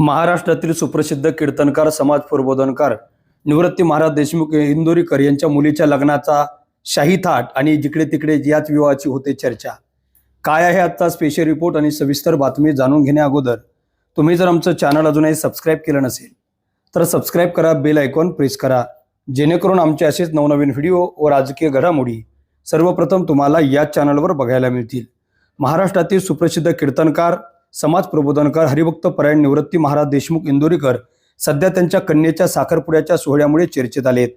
महाराष्ट्रातील सुप्रसिद्ध कीर्तनकार समाज प्रबोधनकार निवृत्ती महाराज देशमुख इंदोरीकर यांच्या मुलीच्या लग्नाचा शाही थाट आणि जिकडे तिकडे याच विवाहाची होते चर्चा. काय आहे आजचा स्पेशल रिपोर्ट आणि सविस्तर बातमी जाणून घेण्या अगोदर तुम्ही जर आमचं चॅनल अजूनही सबस्क्राईब केलं नसेल तर सबस्क्राईब करा बेल आयकॉन प्रेस करा जेणेकरून आमचे असेच नवनवीन व्हिडिओ व राजकीय घडामोडी सर्वप्रथम तुम्हाला याच चॅनलवर बघायला मिळतील. महाराष्ट्रातील सुप्रसिद्ध कीर्तनकार समाज प्रबोधनकार हरिभक्त परायण निवृत्ती महाराज देशमुख इंदोरीकर सध्या त्यांच्या कन्येच्या साखरपुड्याच्या सोहळ्यामुळे चर्चेत आलेत.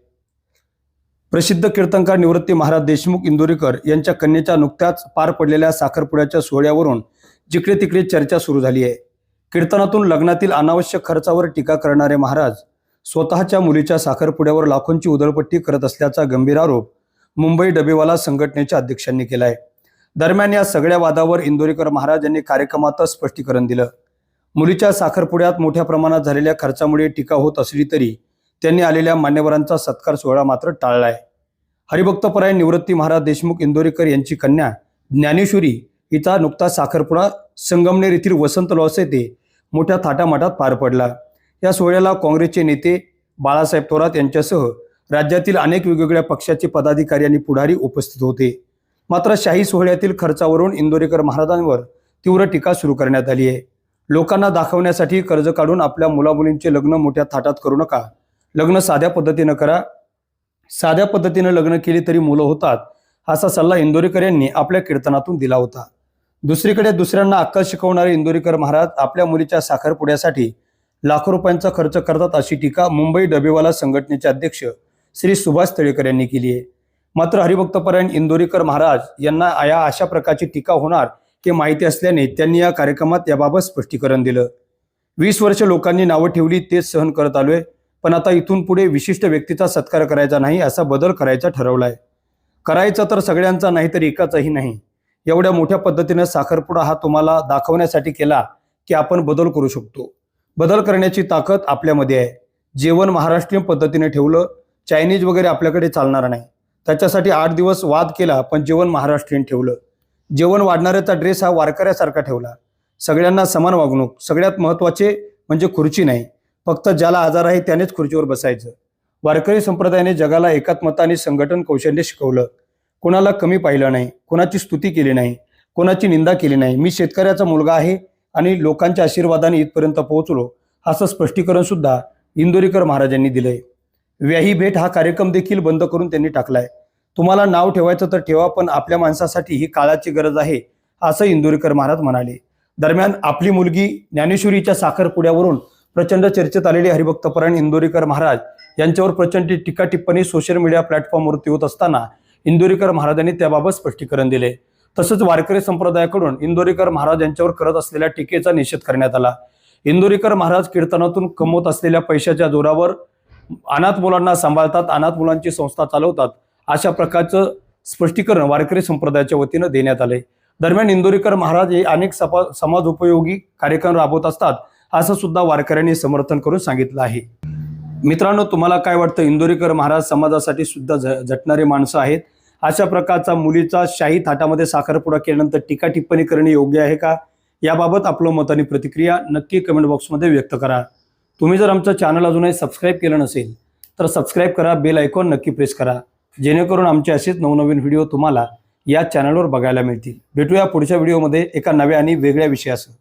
प्रसिद्ध कीर्तनकार निवृत्ती महाराज देशमुख इंदोरीकर यांच्या कन्येच्या नुकत्याच पार पडलेल्या साखरपुड्याच्या सोहळ्यावरून जिकडे तिकडे चर्चा सुरू झाली आहे. कीर्तनातून लग्नातील अनावश्यक खर्चावर टीका करणारे महाराज स्वतःच्या मुलीच्या साखरपुड्यावर लाखोंची उधळपट्टी करत असल्याचा गंभीर आरोप मुंबई डबेवाला संघटनेच्या अध्यक्षांनी केला आहे दरम्यान या सगळ्या वादावर इंदोरीकर महाराज यांनी कार्यक्रमातच स्पष्टीकरण दिलं. मुलीच्या साखरपुड्यात मोठ्या प्रमाणात झालेल्या खर्चामुळे टीका होत असली तरी त्यांनी आलेल्या मान्यवरांचा सत्कार सोहळा मात्र टाळलाय हरिभक्तपराय निवृत्ती महाराज देशमुख इंदोरीकर यांची कन्या ज्ञानेश्वरी हिचा नुकताच साखरपुडा संगमनेर येथील वसंत लॉस येथे मोठ्या थाटामाटात पार पडला. या सोहळ्याला काँग्रेसचे नेते बाळासाहेब थोरात यांच्यासह राज्यातील अनेक वेगवेगळ्या पक्षाचे पदाधिकारी आणि पुढारी उपस्थित होते. मात्र शाही सोहळ्यातील खर्चावरून इंदोरीकर महाराजांवर तीव्र टीका सुरू करण्यात आली आहे. लोकांना दाखवण्यासाठी कर्ज काढून आपल्या मुलामुलींचे लग्न मोठ्या थाटात करू नका. लग्न साध्या पद्धतीनं करा. साध्या पद्धतीनं लग्न केली तरी मुलं होतात असा सल्ला इंदोरीकर यांनी आपल्या कीर्तनातून दिला होता. दुसरीकडे दुसऱ्यांना अक्कल शिकवणारे इंदोरीकर महाराज आपल्या मुलीच्या साखरपुड्यासाठी लाखो रुपयांचा खर्च करतात अशी टीका मुंबई डबेवाला संघटनेचे अध्यक्ष श्री सुभाष तळेकर यांनी केली आहे. मात्र हरिभक्तपरायण इंदोरीकर महाराज यांना या अशा प्रकारची टीका होणार हे माहिती असल्याने त्यांनी या कार्यक्रमात याबाबत स्पष्टीकरण दिलं. वीस वर्ष लोकांनी नावं ठेवली तेच सहन करत आलोय पण आता इथून पुढे विशिष्ट व्यक्तीचा सत्कार करायचा नाही असा बदल करायचा ठरवलाय. करायचा तर सगळ्यांचा नाही तर एकाचाही नाही. एवढ्या मोठ्या पद्धतीने साखरपुडा हा तुम्हाला दाखवण्यासाठी केला की आपण बदल करू शकतो. बदल करण्याची ताकद आपल्यामध्ये आहे. जेवण महाराष्ट्रीयन पद्धतीने ठेवलं चायनीज वगैरे आपल्याकडे चालणार नाही. त्याच्यासाठी आठ दिवस वाद केला पण जेवण महाराष्ट्रीयन ठेवलं. जेवण वाढणाऱ्याचा ड्रेस हा वारकऱ्यासारखा ठेवला. सगळ्यांना समान वागणूक सगळ्यात महत्त्वाचे म्हणजे खुर्ची नाही. फक्त ज्याला आजार आहे त्यानेच खुर्चीवर बसायचं. वारकरी संप्रदायाने जगाला एकात्मता आणि संघटन कौशल्य शिकवलं. कोणाला कमी पाहिलं नाही कोणाची स्तुती केली नाही कोणाची निंदा केली नाही. मी शेतकऱ्याचा मुलगा आहे आणि लोकांच्या आशीर्वादाने इथपर्यंत पोहोचलो असं स्पष्टीकरण सुद्धा इंदोरीकर महाराजांनी दिलंय. व्याही भेट हा कार्यक्रम देखील बंद करून त्यांनी टाकलाय. तुम्हाला नाव ठेवायचं तर ठेवा पण आपल्या माणसासाठी ही काळाची गरज आहे असं इंदोरीकर महाराज म्हणाले. दरम्यान आपली मुलगी ज्ञानेश्वरीच्या साखरपुड्यावरून प्रचंड चर्चेत आलेले हरिभक्तपरायण इंदोरीकर महाराज यांच्यावर प्रचंड टीका टिप्पणी सोशल मीडिया प्लॅटफॉर्मवरती होत असताना इंदोरीकर महाराजांनी त्याबाबत स्पष्टीकरण दिले. तसंच वारकरी संप्रदायाकडून इंदोरीकर महाराज यांच्यावर करत असलेल्या टीकेचा निषेध करण्यात आला. इंदोरीकर महाराज कीर्तनातून कमवत असलेल्या पैशाच्या जोरावर अनाथ मुलांना सांभाळतात अनाथ मुलांची संस्था चालवतात अशा प्रकारचं स्पष्टीकरण वारकरी संप्रदायाच्या वतीनं देण्यात आले दरम्यान इंदोरीकर महाराज हे अनेक सपा समाज उपयोगी कार्यक्रम राबवत असतात असं सुद्धा वारकऱ्यांनी समर्थन करून सांगितलं आहे. मित्रांनो तुम्हाला काय वाटतं? इंदोरीकर महाराज समाजासाठी सुद्धा झ झटणारे माणसं आहेत. अशा प्रकारचा मुलीचा शाही थाटामध्ये साखरपुडा केल्यानंतर टीका टिप्पणी करणे योग्य आहे का? याबाबत आपलं मत आणि प्रतिक्रिया नक्की कमेंट बॉक्समध्ये व्यक्त करा. तुम्ही जर आमचं चॅनल अजूनही सबस्क्राईब केलं नसेल तर सबस्क्राईब करा बेल आयकॉन नक्की प्रेस करा. जेणेकरून आमचे असेच नवनवीन व्हिडिओ तुम्हाला या चॅनलवर बघायला मिळतील. भेटूया पुढच्या व्हिडिओमध्ये एका नव्या आणि वेगळ्या विषयासह.